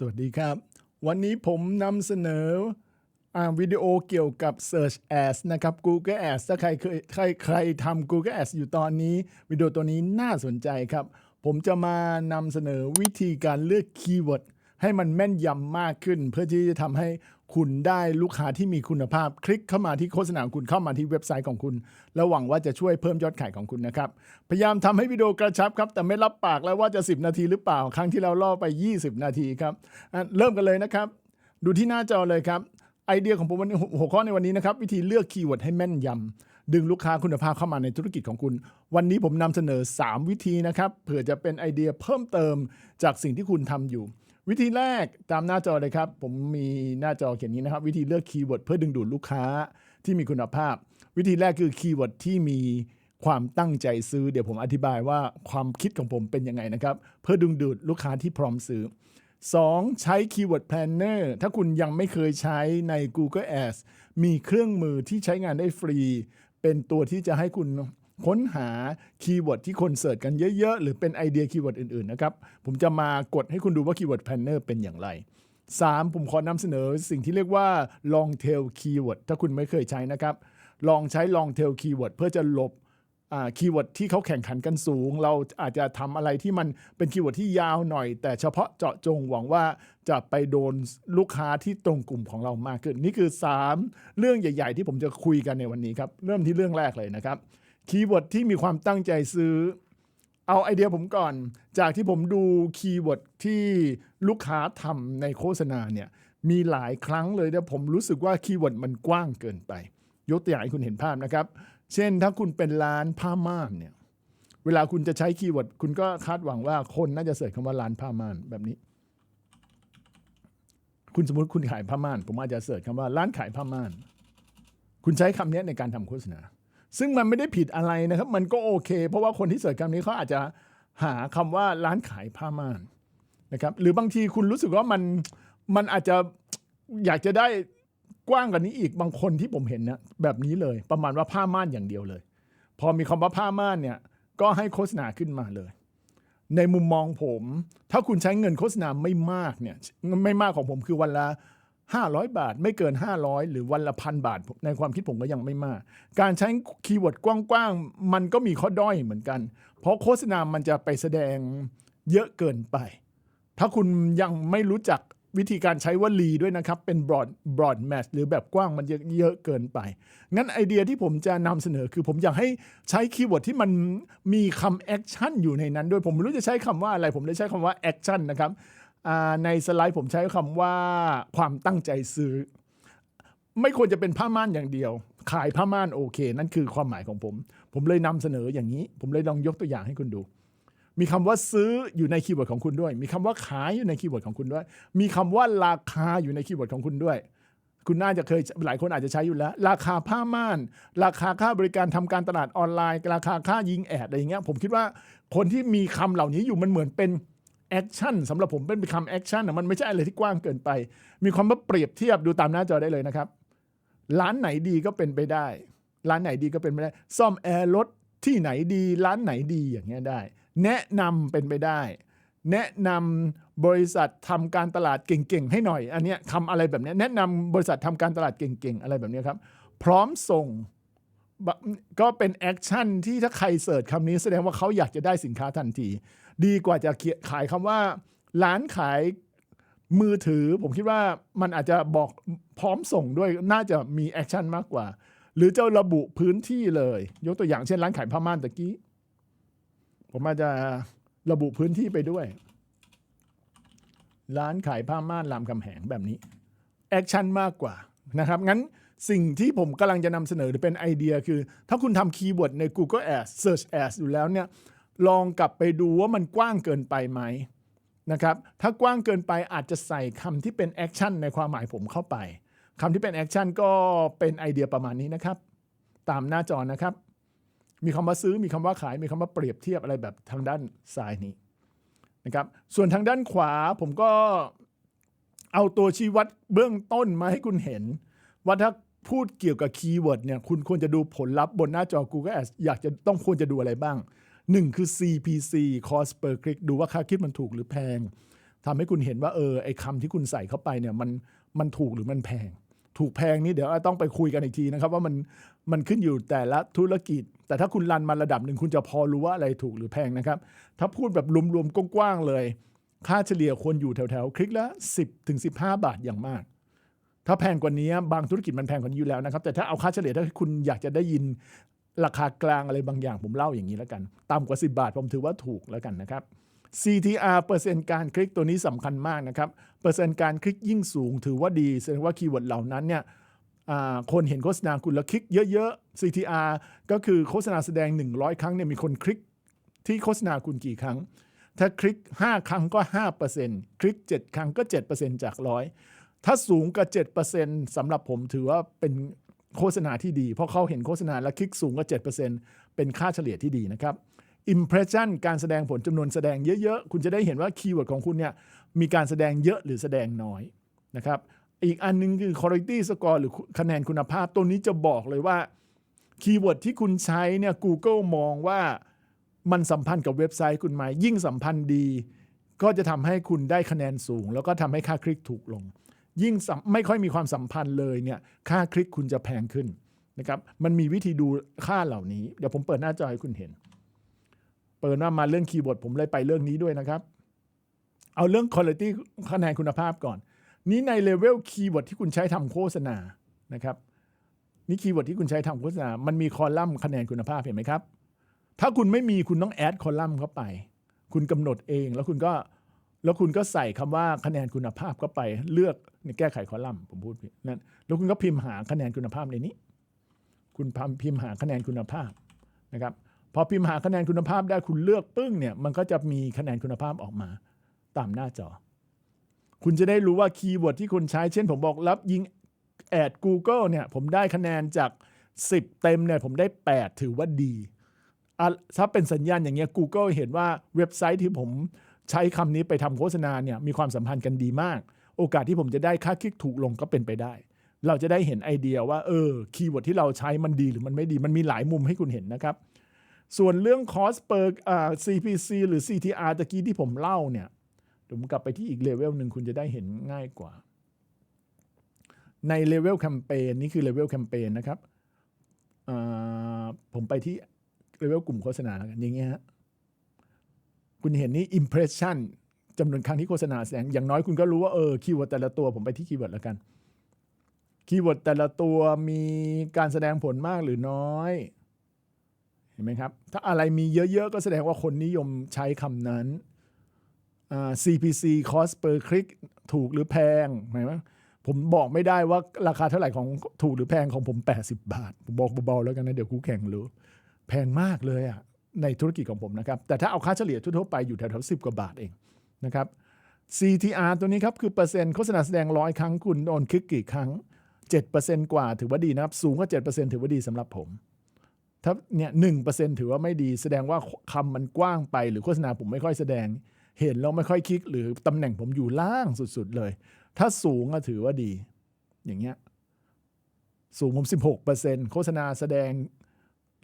สวัสดีครับ วันนี้ผมนำเสนอวิดีโอเกี่ยวกับ Search Ads นะครับ Google Ads ถ้าใครเคยใครใครทำ Google Ads อยู่ตอนนี้ วิดีโอตัวนี้น่าสนใจครับ ผมจะมานำเสนอวิธีการเลือกคีย์เวิร์ดให้มันแม่นยำมากขึ้น เพื่อที่จะทำให้ คุณได้ลูกค้าที่มีคุณภาพ คลิกเข้ามาที่โฆษณาของคุณเข้ามาที่เว็บไซต์ของคุณ แล้วหวังว่าจะช่วยเพิ่มยอดขายของคุณนะครับ พยายามทำให้วิดีโอกระชับครับ แต่ไม่รับปากแล้วว่าจะ 10 นาทีหรือเปล่า ครั้งที่เราล่อไป 20 นาทีครับ เริ่มกันเลยนะครับ ดูที่หน้าจอเลยครับ ไอเดียของผมวันนี้หัวข้อในวันนี้นะครับ วิธีเลือกคีย์เวิร์ดให้แม่นยำดึงลูกค้าคุณภาพเข้ามาในธุรกิจของคุณ วันนี้ผมนำเสนอ 3 วิธีนะครับเผื่อจะเป็นไอเดียเพิ่มเติมจากสิ่งที่คุณทำอยู่ วิธีแรกตามหน้าจอเลยครับ ผมมีหน้าจอเขียนนี้นะครับ วิธีเลือกคีย์เวิร์ดเพื่อดึงดูดลูกค้าที่มีคุณภาพ วิธีแรกคือคีย์เวิร์ดที่มีความตั้งใจซื้อ เดี๋ยวผมอธิบายว่าความคิดของผมเป็นยังไงนะครับ เพื่อดึงดูดลูกค้าที่พร้อมซื้อ 2. ใช้ Keyword Planner ถ้าคุณยังไม่เคยใช้ใน Google Ads มีเครื่องมือที่ใช้งานได้ฟรี เป็นตัวที่จะให้คุณ ค้นหาคีย์เวิร์ดที่คนเสิร์ชกันเยอะ ๆ หรือเป็นไอเดียคีย์เวิร์ดอื่น ๆ นะครับ ผมจะมากดให้คุณดูว่า Keyword Planner เป็นอย่างไร 3. ผมขอนำเสนอสิ่งที่เรียกว่า long tail keyword ถ้าคุณไม่เคยใช้นะครับ ลองใช้ long tail keyword เพื่อจะหลบคีย์เวิร์ดที่เขาแข่งขันกันสูง เราอาจจะทำอะไรที่มันเป็นคีย์เวิร์ดที่ยาวหน่อย แต่เฉพาะเจาะจงหวังว่าจะไปโดนลูกค้าที่ตรงกลุ่มของเรามากขึ้น นี่คือ 3 เรื่องใหญ่ ๆ ที่ผมจะคุยกันในวันนี้ครับ เริ่มที่เรื่องแรกเลยนะครับ คีย์เวิร์ดที่มีความตั้งใจซื้อ เอาไอเดียผมก่อน จากที่ผมดูคีย์เวิร์ดที่ลูกค้าทำในโฆษณาเนี่ยมีหลายครั้งเลยนะผมรู้สึกว่าคีย์เวิร์ดมันกว้างเกินไป ยกตัวอย่างให้คุณเห็นภาพนะครับ เช่นถ้าคุณเป็นร้านผ้าม่านเนี่ยเวลาคุณจะใช้คีย์เวิร์ดคุณก็คาดหวังว่าคนน่าจะเสิร์ชคำว่าร้านผ้าม่านแบบนี้ คุณสมมติคุณขายผ้าม่าน ผมอาจจะเสิร์ชคำว่าร้านขายผ้าม่าน คุณใช้คำนี้ในการทำโฆษณา ซึ่งมันไม่ได้ผิดอะไรนะครับ มันก็โอเค เพราะว่าคนที่เสิร์ชคำนี้เขาอาจจะหาคำว่าร้านขายผ้าม่านนะครับ หรือบางทีคุณรู้สึกว่ามันมันอาจจะอยากจะได้กว้างกว่านี้อีกบางคนที่ผมเห็นนะแบบนี้เลย ประมาณว่าผ้าม่านอย่างเดียวเลย พอมีคำว่าผ้าม่านเนี่ยก็ให้โฆษณาขึ้นมาเลย ในมุมมองผม ถ้าคุณใช้เงินโฆษณาไม่มากเนี่ยไม่มากของผมคือวันละ 500 บาทไม่เกิน 500 หรือวันละพันบาท ในความคิดผมก็ยังไม่มาก การใช้คีย์เวิร์ดกว้างๆ มันก็มีข้อด้อยเหมือนกัน เพราะโฆษณามันจะไปแสดงเยอะเกินไป ถ้าคุณยังไม่รู้จักวิธีการใช้วลีด้วยนะครับ เป็น broad broad match หรือแบบกว้างมันเยอะเกินไป งั้นไอเดียที่ผมจะนำเสนอคือผมอยากให้ใช้คีย์เวิร์ดที่มันมีคำแอคชั่นอยู่ในนั้นด้วยผมไม่รู้จะใช้คำว่าอะไร ผมเลยใช้คำว่าแอคชั่นนะครับ ในสไลด์ผมใช้คำว่าความตั้งใจซื้อ ไม่ควรจะเป็นผ้าม่านอย่างเดียว ขายผ้าม่านโอเค นั่นคือความหมายของผม ผมเลยนำเสนออย่างนี้ ผมเลยลองยกตัวอย่างให้คุณดู มีคำว่าซื้ออยู่ในคีย์เวิร์ดของคุณด้วย มีคำว่าขายอยู่ในคีย์เวิร์ดของคุณด้วย มีคำว่าราคาอยู่ในคีย์เวิร์ดของคุณด้วยคุณน่าจะเคยหลายคนอาจจะใช้อยู่แล้ว ราคาผ้าม่าน ราคาค่าบริการทำการตลาดออนไลน์ ราคาค่ายิงแอดอะไรอย่างเงี้ยผมคิดว่าคนที่มีคำเหล่านี้อยู่มันเหมือนเป็น แอคชั่นสำหรับผมเป็นคำแอคชั่นมันไม่ใช่อะไรที่กว้างเกินไป มีความว่าเปรียบเทียบดูตามหน้าจอได้เลยนะครับ ร้านไหนดีก็เป็นไปได้ ร้านไหนดีก็เป็นไปได้ ซ่อมแอร์รถที่ไหนดี ร้านไหนดีอย่างเงี้ยได้ แนะนำเป็นไปได้ แนะนำบริษัททำการตลาดเก่งๆให้หน่อย อันเนี้ยทำอะไรแบบเนี้ยแนะนำบริษัททำการตลาดเก่งๆ อะไรแบบเนี้ยครับ พร้อมส่ง ก็เป็นแอคชั่นที่ถ้าใครเสิร์ชคำนี้แสดงว่าเขาอยากจะได้สินค้าทันที ดีกว่าจะเขียนขายคำว่า ร้านขายมือถือ ผมคิดว่ามันอาจจะบอกพร้อมส่งด้วยน่าจะมีแอคชั่นมากกว่า หรือจะระบุพื้นที่เลย ยกตัวอย่างเช่นร้านขายผ้าม่านตะกี้ ผมอาจจะระบุพื้นที่ไปด้วย ร้านขายผ้าม่านรามคำแหงแบบนี้แอคชั่นมากกว่านะครับงั้น สิ่งที่ผมกำลังจะนำเสนอหรือเป็นไอเดียคือ ถ้าคุณทำคีย์เวิร์ดใน Google Ads Search Ads อยู่แล้วเนี่ยลองกลับไปดูว่ามันกว้างเกินไปไหมนะครับถ้ากว้างเกินไปอาจจะใส่คำที่เป็นแอคชั่นในความหมายผมเข้าไปคำที่เป็นแอคชั่นก็เป็นไอเดียประมาณนี้นะครับ ตามหน้าจอนะครับ มีคำว่าซื้อมีคำว่าขาย มีคำว่าเปรียบเทียบอะไรแบบทางด้านซ้ายนี้นะครับส่วนทางด้านขวาผมก็เอาตัวชี้วัดเบื้องต้นมาให้คุณเห็น ว่าถ้า พูดเกี่ยวกับคีย์เวิร์ดเนี่ยคุณควรจะดูผลลัพธ์บนหน้าจอ Google Ads อยากจะต้องควรจะดูอะไรบ้าง 1 คือ CPC cost per click ดูว่าค่าคลิกมันถูกหรือแพงทำให้คุณเห็นว่าเออไอคำที่คุณใส่เข้าไปเนี่ยมันมันถูกหรือมันแพง ถูกแพงนี่เดี๋ยวต้องไปคุยกันอีกทีนะครับ ว่ามันมันขึ้นอยู่แต่ละธุรกิจ แต่ถ้าคุณรันมาระดับหนึ่งคุณจะพอรู้ว่าอะไรถูกหรือแพงนะครับ ถ้าพูดแบบรวมๆกว้างๆเลย ค่าเฉลี่ยควรอยู่แถวๆคลิกละ10ถึง15 บาทอย่างมาก ถ้าแพงกว่านี้บางธุรกิจมันแพงกว่านี้อยู่แล้วนะครับ แต่ถ้าเอาค่าเฉลี่ยถ้าคุณอยากจะได้ยินราคากลางอะไรบางอย่างผมเล่าอย่างนี้แล้วกัน ต่ำกว่า 10 บาทผมถือว่าถูกแล้วกันนะครับ CTR เปอร์เซ็นต์การคลิกตัวนี้สำคัญมากนะครับ เปอร์เซ็นต์การคลิกยิ่งสูง ถือว่าดีแสดงว่าคีย์เวิร์ดเหล่านั้นเนี่ยคนเห็นโฆษณาคุณแล้วคลิกเยอะๆ CTR ก็คือโฆษณาแสดง 100 ครั้งเนี่ยมีคนคลิกที่โฆษณาคุณกี่ครั้ง ถ้าคลิก 5 ครั้งก็ 5%คลิก 7 ครั้งก็ 7%จากร้อย ถ้าสูงกว่า7%สำหรับผมถือว่าเป็นโฆษณาที่ดี เพราะเขาเห็นโฆษณาและคลิกสูงกว่า7%เป็นค่าเฉลี่ยที่ดีนะครับ Impression การแสดงผลจำนวนแสดงเยอะๆ คุณจะได้เห็นว่าคีย์เวิร์ดของคุณเนี่ยมีการแสดงเยอะหรือแสดงน้อยนะครับอีกอันหนึงคือ quality score หรือคะแนนคุณภาพ ตัวนี้จะบอกเลยว่าคีย์เวิร์ดที่คุณใช้เนี่ย Google มองว่ามันสัมพันธ์กับเว็บไซต์คุณไหมยิ่งสัมพันธ์ดี ก็จะทำให้คุณได้คะแนนสูง แล้วก็ทำให้ค่าคลิกถูกลง ยิ่งไม่ค่อยมีความสัมพันธ์เลยเนี่ยค่าคลิกคุณจะแพงขึ้นนะครับมันมีวิธีดูค่าเหล่านี้ เดี๋ยวผมเปิดหน้าจอให้คุณเห็น เปิดมามาเรื่องคีย์บอร์ดผมเลยไปเรื่องนี้ด้วยนะครับ เอาเรื่อง quality คะแนนคุณภาพก่อน นี้ในเลเวลคีย์เวิร์ดที่คุณใช้ทำโฆษณานะครับนี่คีย์เวิร์ดที่คุณใช้ทำโฆษณา มันมีคอลัมน์คะแนนคุณภาพเห็นไหมครับ ถ้าคุณไม่มีคุณต้องแอดคอลัมน์เข้าไป คุณกำหนดเองแล้วคุณก็ แล้วคุณก็ใส่คำว่าคะแนนคุณภาพเข้าไปเลือกในแก้ไขคอลัมน์ผมพูดผิดนั่นแล้วคุณก็พิมพ์หาคะแนนคุณภาพในนี้ คุณพิมพ์หาคะแนนคุณภาพนะครับพอพิมพ์หาคะแนนคุณภาพได้คุณเลือกปึ้งเนี่ยมันก็จะมีคะแนนคุณภาพออกมาตามหน้าจอ คุณจะได้รู้ว่าคีย์เวิร์ดที่คุณใช้ เช่นผมบอกรับยิงแอด Google เนี่ยผมได้คะแนนจาก 10 เต็มเนี่ยผมได้ 8 ถือว่าดีอะถ้าเป็นสัญญาณอย่างเงี้ย Google เห็นว่าเว็บไซต์ที่ผม ใช้คำนี้ไปทำโฆษณาเนี่ยมีความสัมพันธ์กันดีมาก โอกาสที่ผมจะได้ค่าคลิกถูกลงก็เป็นไปได้ เราจะได้เห็นไอเดียว่าเออคีย์เวิร์ดที่เราใช้มันดีหรือมันไม่ดีมันมีหลายมุมให้คุณเห็นนะครับ ส่วนเรื่อง cost per อ่า CPC หรือ CTR ตะกี้ที่ผมเล่าเนี่ยผมกลับไปที่อีกเลเวลหนึ่งคุณจะได้เห็นง่ายกว่า ในเลเวลแคมเปญนี่คือเลเวลแคมเปญนะครับอ่าผมไปที่เลเวลกลุ่มโฆษณาแล้วกันอย่างเงี้ยฮะ คุณเห็นนี่ impression จำนวนครั้งที่โฆษณาแสดงอย่างน้อยคุณก็รู้ว่าเออคีย์เวิร์ดแต่ละตัวผมไปที่คีย์เวิร์ดแล้วกันคีย์เวิร์ดแต่ละตัวมีการแสดงผลมากหรือน้อย เห็นไหมครับ ถ้าอะไรมีเยอะๆ ก็แสดงว่าคนนิยมใช้คำนั้นอ่า CPC cost per click ถูกหรือแพงเห็นไหมผมบอกไม่ได้ว่าราคาเท่าไหร่ของถูกหรือแพงของผม 80 บาท ผมบอกเบาๆแล้วกันนะ เดี๋ยวคู่แข่งรู้ แพงมากเลยอะ ในธุรกิจของผมนะครับ แต่ถ้าเอาค่าเฉลี่ยทั่วๆไปอยู่แถวๆ10กว่าบาทเองนะครับ CTR ตัวนี้ครับ คือเปอร์เซ็นต์โฆษณาแสดงร้อยครั้งคุณโดนคลิกกี่ครั้ง 7%กว่าถือว่าดีนะครับ สูงกว่า 7%ถือว่าดีสำหรับผม ถ้าเนี่ยหนึ่งเปอร์เซ็นถือว่าไม่ดีแสดงว่าคำมันกว้างไปหรือโฆษณาผมไม่ค่อยแสดง เห็นแล้วไม่ค่อยคลิก หรือตำแหน่งผมอยู่ล่างสุดๆเลย ถ้าสูงก็ถือว่าดี อย่างเงี้ยสูงผม 16เปอร์เซ็นโฆษณาแสดง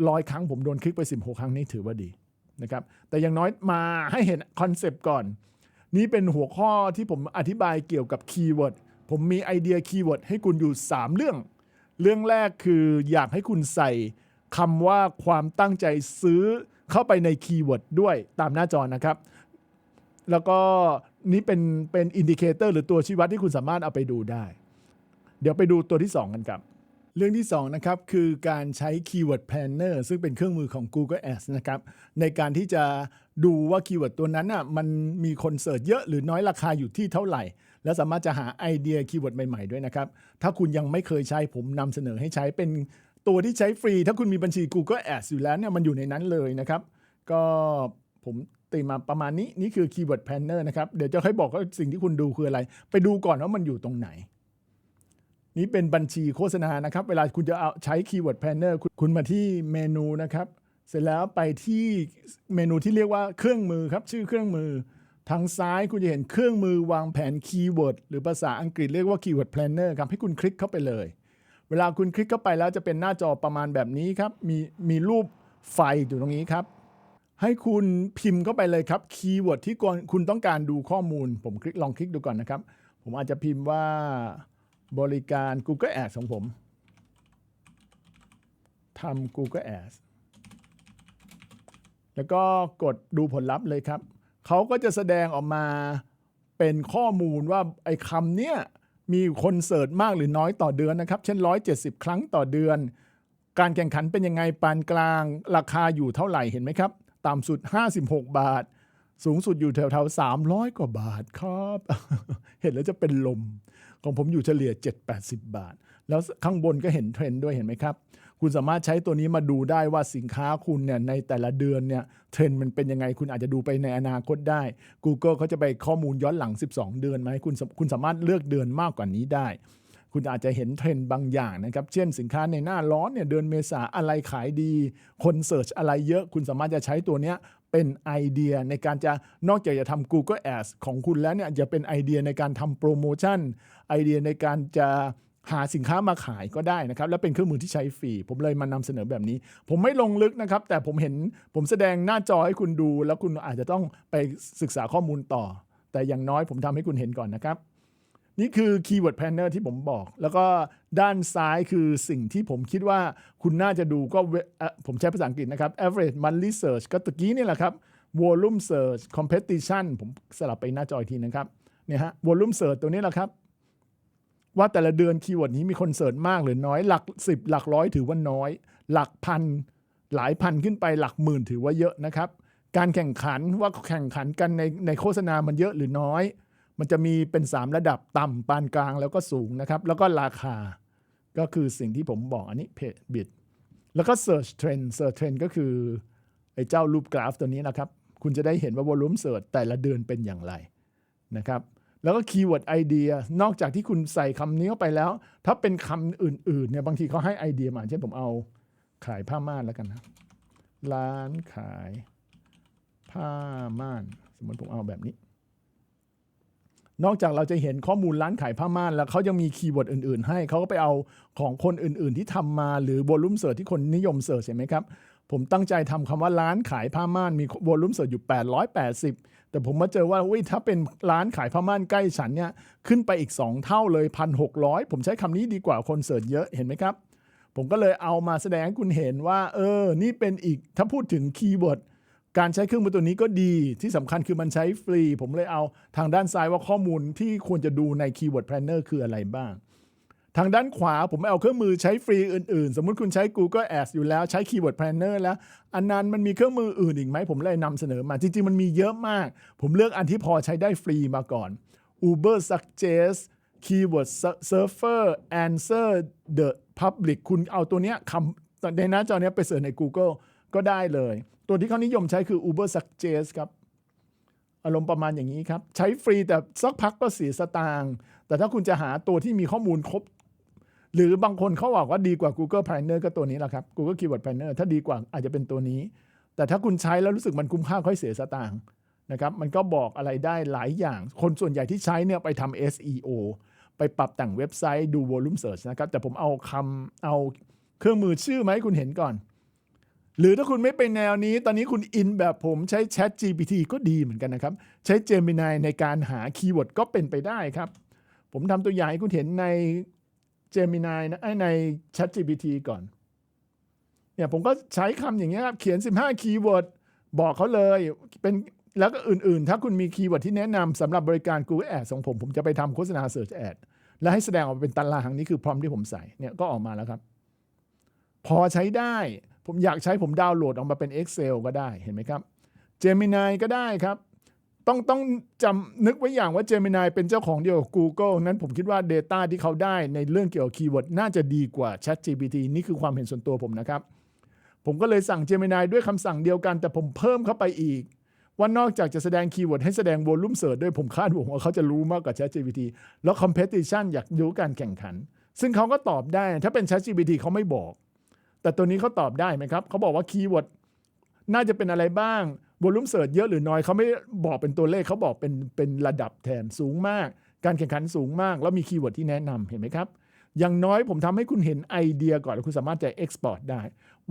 ร้อยครั้งผมโดนคลิกไป16ครั้งนี่ถือว่าดีนะครับแต่อย่างน้อยมาให้เห็นคอนเซปต์ก่อน นี่เป็นหัวข้อที่ผมอธิบายเกี่ยวกับคีย์เวิร์ดผมมีไอเดียคีย์เวิร์ดให้คุณอยู่ 3 เรื่อง เรื่องแรกคืออยากให้คุณใส่คำว่าความตั้งใจซื้อเข้าไปในคีย์เวิร์ดด้วยตามหน้าจอนะครับ แล้วก็นี่เป็นเป็นอินดิเคเตอร์หรือตัวชี้วัดที่คุณสามารถเอาไปดูได้ เดี๋ยวไปดูตัวที่ 2 กันครับ เรื่องที่2นะครับคือการใช้ Keyword Planner ซึ่งเป็นเครื่องมือของ Google Ads นะครับในการที่จะดูว่าคีย์เวิร์ดตัวนั้นน่ะมันมีคนเสิร์ชเยอะหรือน้อยราคาอยู่ที่เท่าไหร่ และสามารถจะหาไอเดียคีย์เวิร์ดใหม่ๆด้วยนะครับ ถ้าคุณยังไม่เคยใช้ผมนำเสนอให้ใช้เป็นตัวที่ใช้ฟรี ถ้าคุณมีบัญชี Google Ads อยู่แล้วเนี่ยมันอยู่ในนั้นเลยนะครับ ก็ผมตีมาประมาณนี้ นี่คือ Keyword Planner นะครับ เดี๋ยวจะค่อยบอกว่าสิ่งที่คุณดูคืออะไร ไปดูก่อนว่ามันอยู่ตรงไหน นี่เป็นบัญชีโฆษณานะครับ เวลาคุณจะเอาใช้ Keyword Planner คุณคุณมาที่เมนูนะครับ เสร็จแล้วไปที่เมนูที่เรียกว่าเครื่องมือครับชื่อเครื่องมือ ทางซ้ายคุณจะเห็นเครื่องมือวางแผนคีย์เวิร์ดหรือภาษาอังกฤษเรียกว่า Keyword Planner ครับให้คุณคลิกเข้าไปเลย เวลาคุณคลิกเข้าไปแล้วจะเป็นหน้าจอประมาณแบบนี้ครับมีมีรูปไฟอยู่ตรงนี้ครับให้คุณพิมพ์เข้าไปเลยครับคีย์เวิร์ดที่คุณต้องการดูข้อมูล ผมคลิกลองคลิกดูก่อนนะครับ ผมอาจจะพิมพ์ว่า บริการ Google Ads ของผมทำ Google Ads แล้วก็กดดูผลลัพธ์เลยครับ เขาก็จะแสดงออกมาเป็นข้อมูลว่าไอ้คำเนี้ยมีคนเสิร์ชมากหรือน้อยต่อเดือนนะครับ เช่น 170 ครั้งต่อเดือน การแข่งขันเป็นยังไงปานกลาง ราคาอยู่เท่าไหร่เห็นไหมครับ ต่ำสุด 56 บาท สูงสุดอยู่แถวๆ300 กว่าบาทครับ เห็นแล้วจะเป็นลม ของผมอยู่เฉลี่ย 7-80 บาท แล้วข้างบนก็เห็นเทรนด์ด้วยเห็นไหมครับ คุณสามารถใช้ตัวนี้มาดูได้ว่าสินค้าคุณเนี่ยในแต่ละเดือนเนี่ยเทรนด์มันเป็นยังไงคุณอาจจะดูไปในอนาคตได้ Google เขาจะไปข้อมูลย้อนหลัง 12 เดือนไหมคุณคุณสามารถเลือกเดือนมากกว่านี้ได้ คุณอาจจะเห็นเทรนด์บางอย่างนะครับ เช่นสินค้าในหน้าร้อนเนี่ยเดือนเมษาอะไรขายดี คนเสิร์ชอะไรเยอะ คุณสามารถจะใช้ตัวเนี้ย เป็นไอเดียในการจะนอกจากจะทำ Google Ads ของคุณแล้วเนี่ยจะเป็นไอเดียในการทำโปรโมชั่นไอเดียในการจะหาสินค้ามาขายก็ได้นะครับ และเป็นเครื่องมือที่ใช้ฟรี ผมเลยมานำเสนอแบบนี้ ผมไม่ลงลึกนะครับ แต่ผมเห็นผมแสดงหน้าจอให้คุณดู แล้วคุณอาจจะต้องไปศึกษาข้อมูลต่อ แต่อย่างน้อยผมทำให้คุณเห็นก่อนนะครับ นี่คือ Keyword Planner ที่ผมบอก แล้วก็ด้านซ้ายคือสิ่งที่ผมคิดว่าคุณน่าจะดูก็ผมใช้ภาษาอังกฤษนะครับ average monthly search ก็ตะกี้นี่แหละครับ volume search competition ผมสลับไปหน้าจออีกทีนะครับเนี่ยฮะ volume search ตัวนี้แหละครับ ว่าแต่ละเดือนคีย์เวิร์ดนี้มีคนเสิร์ชมากหรือน้อยหลัก 10 หลักร้อยถือว่าน้อย หลักพันหลายพันขึ้นไปหลักหมื่นถือว่าเยอะนะครับ การแข่งขันว่าแข่งขันกันในในโฆษณามันเยอะหรือน้อย มันจะมีเป็น 3 ระดับต่ำปานกลางแล้วก็สูงนะครับ แล้วก็ราคาก็คือสิ่งที่ผมบอกอันนี้เพจบิดแล้วก็ search trend search trend ก็คือไอ้เจ้ารูปกราฟตัวนี้นะครับ คุณจะได้เห็นว่า volume search แต่ละเดือนเป็นอย่างไรนะครับ แล้วก็คีย์เวิร์ดไอเดียนอกจากที่คุณใส่คำนี้เข้าไปแล้ว ถ้าเป็นคำอื่นๆเนี่ยบางทีเขาให้ไอเดียมาเช่นผมเอาขายผ้าม่านแล้วกันนะร้านขายผ้าม่าน สมมติผมเอาแบบนี้ นอกจากเราจะเห็นข้อมูลร้านขายผ้าม่านแล้วเขายังมีคีย์เวิร์ดอื่นๆ ให้เขาก็ไปเอาของคนอื่นๆ ที่ทำมาหรือ o l ลุ่มเสิร์ชที่คนนิยมเสิร์ชเห็นไหมครับ ผมตั้งใจทำคำว่าร้านขายผ้าม่านมีวอลลุ่มเสิร์ชอยู่ 880 แต่ผมมาเจอว่าวถ้าเป็นร้านขายผ้าม่านใกล้ฉันเนี่ยขึ้นไปอีก 2 เท่าเลย 1,600 ผมใช้คำนี้ดีกว่าคนเสิร์ชเยอะเห็นไหมครับ ผมก็เลยเอามาแสดงให้คุณเห็นว่าเออนี่เป็นอีกถ้าพูดถึงคีย์เวิร์ด การใช้เครื่องมือตัวนี้ก็ดีที่สำคัญคือมันใช้ฟรี ผมเลยเอาทางด้านซ้ายว่าข้อมูลที่ควรจะดูใน Keyword Planner คืออะไรบ้าง ทางด้านขวาผมเอาเครื่องมือใช้ฟรีอื่นๆ สมมุติคุณใช้ Google Ads อยู่แล้วใช้ Keyword Planner แล้ว อันนั้นมันมีเครื่องมืออื่นอีกไหม ผมเลยนำเสนอมา จริงๆ มันมีเยอะมาก ผมเลือกอันที่พอใช้ได้ฟรีมาก่อน Uber Suggest Keyword Surfer Answer the Public คุณเอาตัวเนี้ยคำในหน้าจอเนี้ยไปเสิร์ชใน Google ก็ได้เลย ตัวที่เขานิยมใช้คือ Uber Suggest ครับ อารมณ์ประมาณอย่างนี้ครับ ใช้ฟรีแต่สักพักก็เสียสตางค์แต่ถ้าคุณจะหาตัวที่มีข้อมูลครบ หรือบางคนเขาบอกว่าดีกว่า Google Planner ก็ตัวนี้แหละครับ Google Keyword Planner ถ้าดีกว่าอาจจะเป็นตัวนี้ แต่ถ้าคุณใช้แล้วรู้สึกมันคุ้มค่าค่อยเสียสตางค์นะครับมันก็บอกอะไรได้หลายอย่าง คนส่วนใหญ่ที่ใช้เนี่ยไปทำ SEO ไปปรับแต่งเว็บไซต์ดู volume search นะครับ แต่ผมเอาคำเอาเครื่องมือชื่อมาให้คุณเห็นก่อน หรือถ้าคุณไม่เป็นแนวนี้ ตอนนี้คุณอินแบบผมใช้ Chat GPT ก็ดีเหมือนกันนะครับ ใช้ Gemini ในการหาคีย์เวิร์ดก็เป็นไปได้ครับ ผมทำตัวอย่างให้คุณเห็นใน Gemini นะใน Chat GPT ก่อนเนี่ยผมก็ใช้คำอย่างเงี้ยครับเขียน 15 คีย์เวิร์ดบอกเขาเลยเป็นแล้วก็อื่นๆ ถ้าคุณมีคีย์เวิร์ดที่แนะนำสำหรับบริการ Google Ads ของผม ผมจะไปทำโฆษณา Search Ad และให้แสดงออกมาเป็นตารางนี่คือพร้อมที่ผมใส่เนี่ยก็ออกมาแล้วครับ พอใช้ได้ ผมอยากใช้ผมดาวน์โหลดออกมาเป็น Excel ก็ได้เห็นไหมครับ Gemini ก็ได้ครับ ต้องต้องจำนึกไว้อย่างว่า Gemini เป็นเจ้าของเดียวกับ Google นั้นผมคิดว่า Data ที่เขาได้ในเรื่องเกี่ยวกับคีย์เวิร์ดน่าจะดีกว่า ChatGPT นี่คือความเห็นส่วนตัวผมนะครับ ผมก็เลยสั่ง Gemini ด้วยคำสั่งเดียวกัน แต่ผมเพิ่มเข้าไปอีก ว่านอกจากจะแสดงคีย์เวิร์ดให้แสดง volume search ด้วยผมคาดหวังว่าเขาจะรู้มากกว่า ChatGPT แล้ว competition อยากรู้การแข่งขัน ซึ่งเขาก็ตอบได้ถ้าเป็น ChatGPT เขาไม่บอก แต่ตัวนี้เขาตอบได้ไหมครับเขาบอกว่าคีย์เวิร์ดน่าจะเป็นอะไรบ้างวอลุ่มเสิร์ชเยอะหรือน้อยเขาไม่บอกเป็นตัวเลขเขาบอกเป็นเป็นระดับแทนสูงมาก การแข่งขันสูงมาก แล้วมีคีย์เวิร์ดที่แนะนำเห็นไหมครับ อย่างน้อยผมทำให้คุณเห็นไอเดียก่อนแล้วคุณสามารถจะเอ็กซ์พอร์ตได้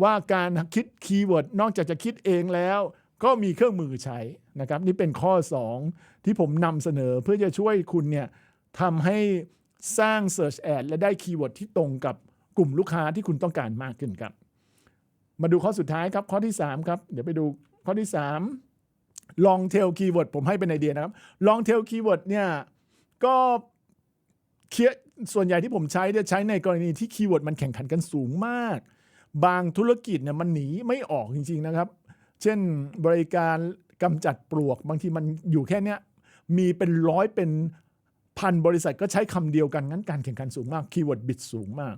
ว่าการคิดคีย์เวิร์ดนอกจากจะคิดเองแล้ว ก็มีเครื่องมือใช้นะครับ นี่เป็นข้อ 2 ที่ผมนำเสนอเพื่อจะช่วยคุณเนี่ยทำให้สร้าง Search Ad และได้คีย์เวิร์ดที่ตรงกับ กลุ่มลูกค้าที่คุณต้องการมากขึ้นครับ มาดูข้อสุดท้ายครับข้อที่ 3 ครับ เดี๋ยวไปดูข้อที่ 3 long tail keyword ผมให้เป็นไอเดียนะครับ long tail keyword เนี่ยก็เคียส่วนใหญ่ที่ผมใช้เนี่ยใช้ในกรณีที่คีย์เวิร์ดมันแข่งขันกันสูงมาก บางธุรกิจเนี่ยมันหนีไม่ออกจริงๆนะครับ เช่นบริการกำจัดปลวก บางทีมันอยู่แค่เนี้ยมีเป็นร้อยเป็นพันบริษัทก็ใช้คำเดียวกันงั้นการแข่งขันสูงมากคีย์เวิร์ดบิดสูงมาก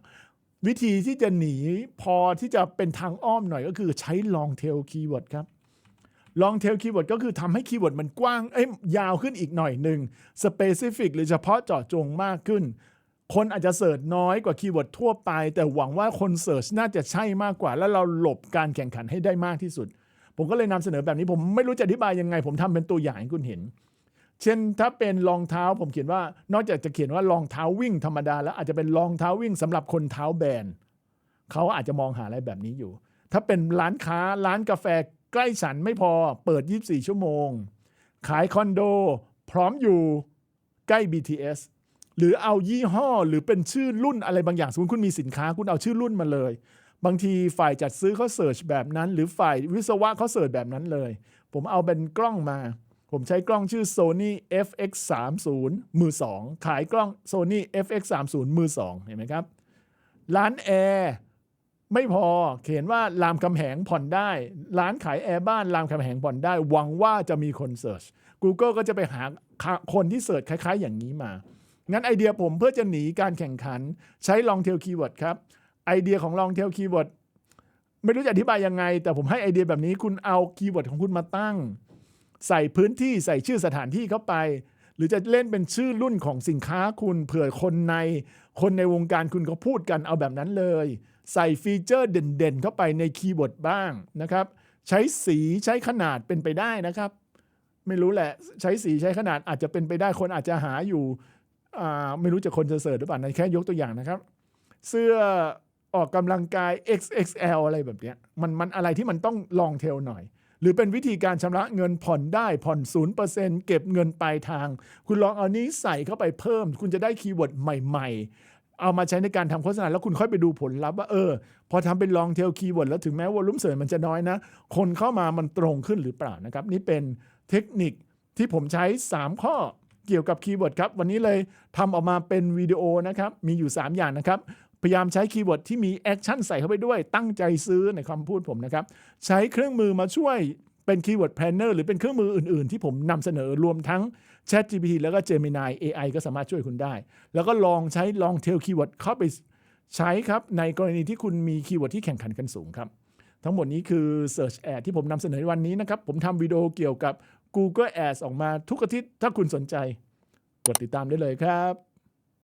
วิธีที่จะหนีพอที่จะเป็นทางอ้อมหน่อยก็คือใช้ long tail keyword ครับ long tail keyword ก็คือทำให้คีย์เวิร์ดมันกว้างเอ้ยยาวขึ้นอีกหน่อยหนึ่ง specific หรือเฉพาะเจาะจงมากขึ้น คนอาจจะเสิร์ชน้อยกว่าคีย์เวิร์ดทั่วไป แต่หวังว่าคนเสิร์ชน่าจะใช่มากกว่า แล้วเราหลบการแข่งขันให้ได้มากที่สุด ผมก็เลยนำเสนอแบบนี้ผมไม่รู้จะอธิบายยังไง ผมทำเป็นตัวอย่างให้คุณเห็น เช่นถ้าเป็นรองเท้าผมเขียนว่า นอกจากจะเขียนว่ารองเท้าวิ่งธรรมดาแล้วอาจจะเป็นรองเท้าวิ่งสำหรับคนเท้าแบนเขาอาจจะมองหาอะไรแบบนี้อยู่ ถ้าเป็นร้านค้าร้านกาแฟใกล้ฉันไม่พอเปิด 24 ชั่วโมง ขายคอนโด พร้อมอยู่ใกล้ BTS หรือเอายี่ห้อหรือเป็นชื่อรุ่นอะไรบางอย่างสมมติคุณมีสินค้าคุณเอาชื่อรุ่นมาเลย บางทีฝ่ายจัดซื้อเขาเสิร์ชแบบนั้น หรือฝ่ายวิศวะเขาเสิร์ชแบบนั้นเลย ผมเอาเป็นกล้องมา ผมใช้กล้องชื่อ Sony FX 3 0มือ2ขายกล้อง Sony FX 3 0มือ2เห็นไหมครับ ร้านแอร์ไม่พอเขียนว่ารามคำแหงผ่อนได้ ร้านขายแอร์บ้านรามคำแหงผ่อนได้ หวังว่าจะมีคนเสิร์ช Google ก็จะไปหาคนที่เสิร์ชคล้ายๆ อย่างนี้มา งั้นไอเดียผมเพื่อจะหนีการแข่งขัน ใช้ long tail keyword ครับ ไอเดียของ long tail keyword ไม่รู้จะอธิบายยังไง แต่ผมให้ไอเดียแบบนี้คุณเอาคีย์เวิร์ดของคุณมาตั้ง ใส่พื้นที่ใส่ชื่อสถานที่เข้าไป หรือจะเล่นเป็นชื่อรุ่นของสินค้าคุณเผื่อคนใน คนในวงการคุณเขาพูดกันเอาแบบนั้นเลย ใส่ฟีเจอร์เด่นๆ เข้าไปในคีย์เวิร์ดบ้างนะครับ ใช้สีใช้ขนาดเป็นไปได้นะครับ ไม่รู้แหละใช้สีใช้ขนาดอาจจะเป็นไปได้คนอาจจะหาอยู่ไม่รู้จะคนจะเสิร์ชหรือเปล่านะแค่ยกตัวอย่างนะครับ เสื้อออกกำลังกาย XXL อะไรแบบเนี้ยมันมันอะไรที่มันต้องลองเทลหน่อย หรือเป็นวิธีการชำระเงินผ่อนได้ผ่อน0%เปอร์เซ็นเก็บเงินปลายทาง คุณลองเอานี้ใส่เข้าไปเพิ่ม คุณจะได้คีย์เวิร์ดใหม่ ๆ เอามาใช้ในการทำโฆษณาแล้วคุณค่อยไปดูผลลัพธ์ว่าเออ พอทำเป็นลองเทลคีย์เวิร์ดแล้วถึงแม้ว่าลุ่มเสริมมันจะน้อยนะ คนเข้ามามันตรงขึ้นหรือเปล่านะครับ นี่เป็นเทคนิคที่ผมใช้ 3 ข้อเกี่ยวกับคีย์เวิร์ดครับ วันนี้เลยทำออกมาเป็นวิดีโอนะครับ มีอยู่ 3 อย่างนะครับ พยายามใช้คีย์เวิร์ดที่มีแอคชั่นใส่เข้าไปด้วย ตั้งใจซื้อในคำพูดผมนะครับ ใช้เครื่องมือมาช่วยเป็นคีย์เวิร์ดแพลนเนอร์หรือเป็นเครื่องมืออื่น ๆ ที่ผมนำเสนอรวมทั้ง Chat GPT แล้วก็ Gemini AI ก็สามารถช่วยคุณได้ แล้วก็ลองใช้ลองเทลคีย์เวิร์ดเข้าไปใช้ครับ ในกรณีที่คุณมีคีย์เวิร์ดที่แข่งขันกันสูงครับ ทั้งหมดนี้คือ Search Ad ที่ผมนำเสนอในวันนี้นะครับ ผมทำวิดีโอเกี่ยวกับ Google Ads ออกมาทุกอาทิตย์ถ้าคุณสนใจ กดติดตามได้เลยครับ